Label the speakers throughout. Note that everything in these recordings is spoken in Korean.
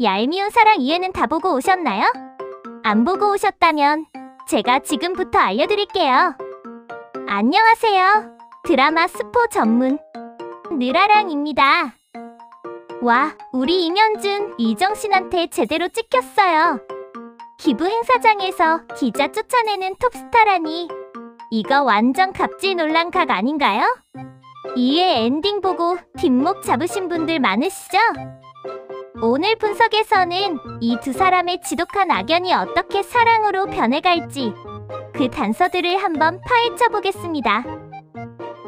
Speaker 1: 얄미운 사랑 이해는 다 보고 오셨나요? 안 보고 오셨다면 제가 지금부터 알려드릴게요. 안녕하세요. 드라마 스포 전문 느라랑입니다. 와, 우리 임현준, 이정신한테 제대로 찍혔어요. 기부 행사장에서 기자 쫓아내는 톱스타라니 이거 완전 갑질 논란 각 아닌가요? 이에 엔딩 보고 뒷목 잡으신 분들 많으시죠? 오늘 분석에서는 이 두 사람의 지독한 악연이 어떻게 사랑으로 변해갈지 그 단서들을 한번 파헤쳐 보겠습니다.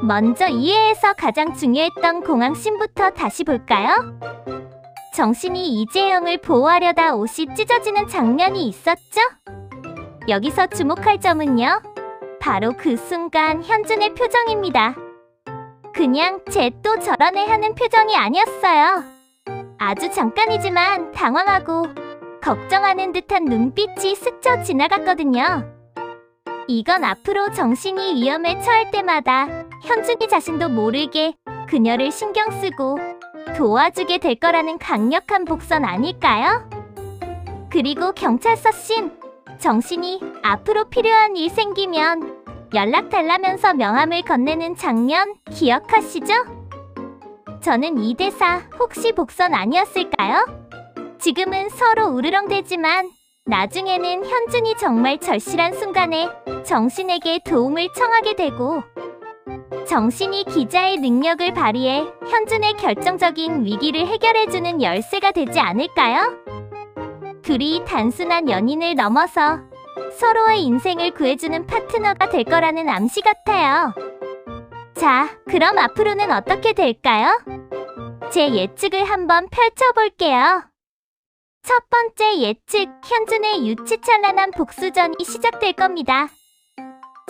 Speaker 1: 먼저 이해에서 가장 중요했던 공항씬부터 다시 볼까요? 정신이 이재영을 보호하려다 옷이 찢어지는 장면이 있었죠? 여기서 주목할 점은요. 바로 그 순간 현준의 표정입니다. 그냥 쟤 또 저러네 하는 표정이 아니었어요. 아주 잠깐이지만 당황하고 걱정하는 듯한 눈빛이 스쳐 지나갔거든요. 이건 앞으로 정신이 위험에 처할 때마다 현준이 자신도 모르게 그녀를 신경 쓰고 도와주게 될 거라는 강력한 복선 아닐까요? 그리고 경찰서 씬 정신이 앞으로 필요한 일 생기면 연락 달라면서 명함을 건네는 장면 기억하시죠? 저는 이 대사 혹시 복선 아니었을까요? 지금은 서로 우르렁대지만 나중에는 현준이 정말 절실한 순간에 정신에게 도움을 청하게 되고 정신이 기자의 능력을 발휘해 현준의 결정적인 위기를 해결해주는 열쇠가 되지 않을까요? 둘이 단순한 연인을 넘어서 서로의 인생을 구해주는 파트너가 될 거라는 암시 같아요. 자, 그럼 앞으로는 어떻게 될까요? 제 예측을 한번 펼쳐볼게요. 첫 번째 예측, 현준의 유치찬란한 복수전이 시작될 겁니다.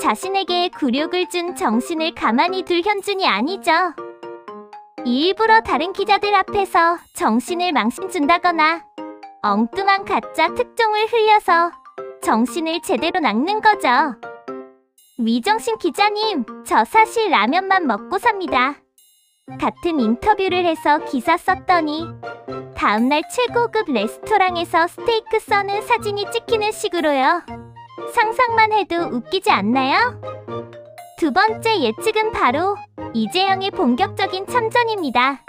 Speaker 1: 자신에게 굴욕을 준 정신을 가만히 둘 현준이 아니죠. 일부러 다른 기자들 앞에서 정신을 망신준다거나 엉뚱한 가짜 특종을 흘려서 정신을 제대로 낚는 거죠. 위정신 기자님, 저 사실 라면만 먹고 삽니다. 같은 인터뷰를 해서 기사 썼더니 다음날 최고급 레스토랑에서 스테이크 써는 사진이 찍히는 식으로요. 상상만 해도 웃기지 않나요? 두 번째 예측은 바로 이재영의 본격적인 참전입니다.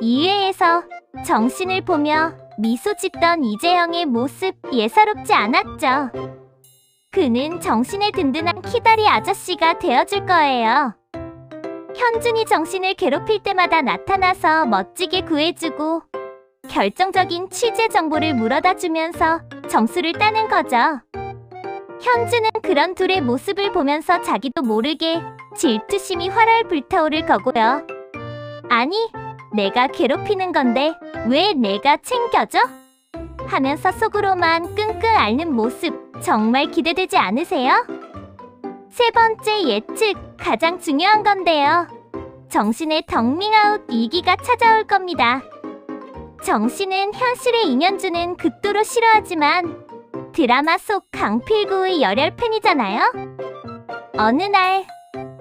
Speaker 1: 2회에서 정신을 보며 미소 짓던 이재영의 모습 예사롭지 않았죠. 그는 정신의 든든한 키다리 아저씨가 되어줄 거예요. 현준이 정신을 괴롭힐 때마다 나타나서 멋지게 구해주고 결정적인 취재 정보를 물어다 주면서 점수를 따는 거죠. 현준은 그런 둘의 모습을 보면서 자기도 모르게 질투심이 활활 불타오를 거고요. 아니, 내가 괴롭히는 건데 왜 내가 챙겨줘? 하면서 속으로만 끙끙 앓는 모습 정말 기대되지 않으세요? 세 번째 예측, 가장 중요한 건데요. 정신의 덕밍아웃 위기가 찾아올 겁니다. 정신은 현실의 인연주는 극도로 싫어하지만 드라마 속 강필구의 열혈 팬이잖아요? 어느 날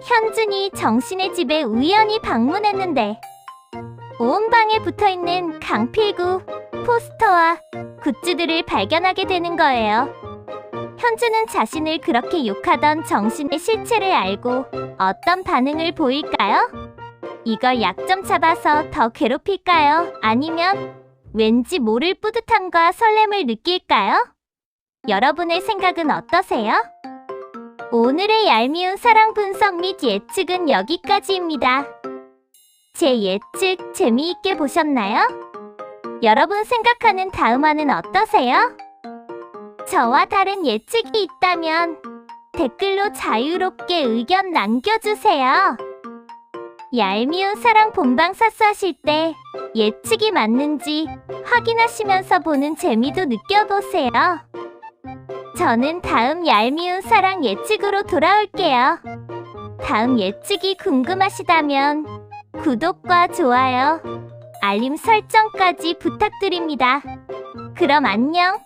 Speaker 1: 현준이 정신의 집에 우연히 방문했는데 온 방에 붙어있는 강필구 포스터와 굿즈들을 발견하게 되는 거예요. 현주는 자신을 그렇게 욕하던 정신의 실체를 알고 어떤 반응을 보일까요? 이걸 약점 잡아서 더 괴롭힐까요? 아니면 왠지 모를 뿌듯함과 설렘을 느낄까요? 여러분의 생각은 어떠세요? 오늘의 얄미운 사랑 분석 및 예측은 여기까지입니다. 제 예측 재미있게 보셨나요? 여러분 생각하는 다음화는 어떠세요? 저와 다른 예측이 있다면 댓글로 자유롭게 의견 남겨주세요. 얄미운 사랑 본방 사수 하실 때 예측이 맞는지 확인하시면서 보는 재미도 느껴보세요. 저는 다음 얄미운 사랑 예측으로 돌아올게요. 다음 예측이 궁금하시다면 구독과 좋아요, 알림 설정까지 부탁드립니다. 그럼 안녕!